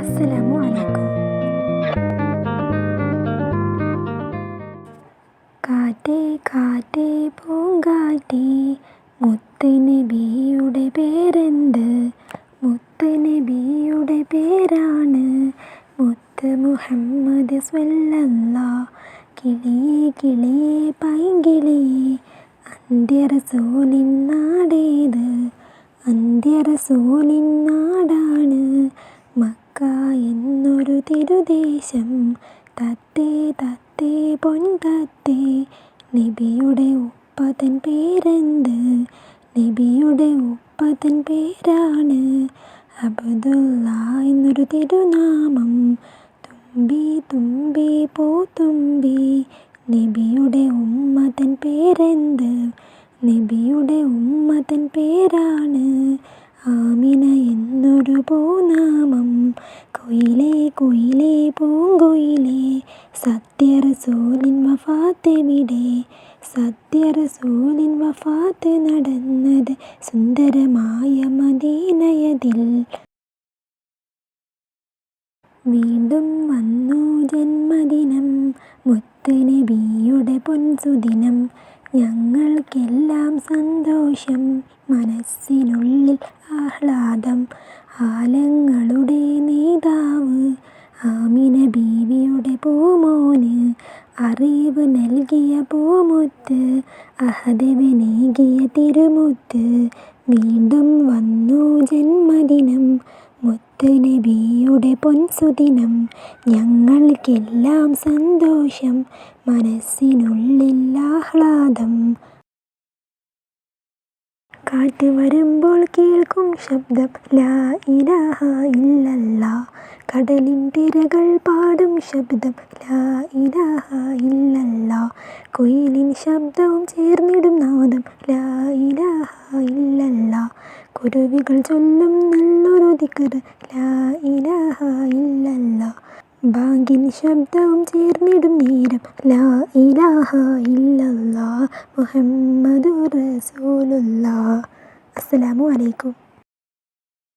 അസ്സലാമു അലൈക്കും. കാറ്റേ കാറ്റേ പൂങ്കാറ്റേ മുത്തനബിയുടെ പേരെന്ത്? മുത്തനബിയുടെ പേരാണ് മുത്ത് മുഹമ്മദ് സ്വല്ലല്ലാ. കിളിയേ കിളിയേ പൈങ്കിളിയേ അന്ത്യറസൂലിൻ നാടേത്? അന്ത്യറസൂലിൻ നാടാണ് എന്നൊരു തിരുദേശം. തത്തേ തത്തേ പൊൻതത്തേ നബിയുടെ ഉപ്പതൻ പേരെന്ത്? നബിയുടെ ഉപ്പതൻ പേരാണ് അബദുല്ല എന്നൊരു തിരുനാമം. തുമ്പി തുമ്പി പോ തുമ്പി നബിയുടെ ഉമ്മതൻ പേരെന്ത്? നബിയുടെ ഉമ്മതൻ പേരാണ് ആമിന എന്നൊരു പൂനാമം. കൊയിലേ കൊയിലേ പൂങ്കൊയിലേ സത്യറസൂലിൻ വഫാത്തെവിടെ സത്യറസൂലിൻ വഫാത്ത് നടന്നത് സുന്ദരമായ മദീനയതിൽ. വീണ്ടും വന്നു ജന്മദിനം മുത്തനബിയുടെ പൊൻസുദിനം. ഞങ്ങൾക്കെല്ലാം സന്തോഷം. മനസ്സിനുള്ളിൽ ആഹ്ലാദം. ആലങ്ങളുടെ നേതാവ് ആമിന ബീവിയുടെ പൂമോന് അറിവ് നൽകിയ പൂമുത്ത് അഹദവനേകിയ തിരുമുത്ത്. വീണ്ടും വന്നു ജന്മദിനം. മുത്ത് നബിയുടെ പൊൻസുദിനം. ഞങ്ങൾക്കെല്ലാം സന്തോഷം. മനസ്സിനുള്ളിൽ ആഹ്ലാദം കാറ്റ് വരുമ്പോൾ കേൾക്കും ശബ്ദം. ലാ ഇലാഹ ഇല്ലല്ലാ. കടലിൻ തിരകൾ പാടും ശബ്ദം. ലാ ഇലാഹ ഇല്ലല്ലാ. കുയിലിൻ ശബ്ദവും ചേർന്നിടും നാദം. ലാ ഇലാഹ ഇല്ലല്ലാ. കുരുവികൾ ചൊല്ലും നല്ലൊരു ദിക്കർ ലാ ഇലാഹ ഇല്ലല്ലാ. ബാങ്കിൻ ശബ്ദവും ചേർന്നിടും നേരം. ലാ ഇലാഹ ഇല്ലല്ലാ മുഹമ്മദു റസൂലുല്ലാ അസ്സലാമു അലൈക്കും.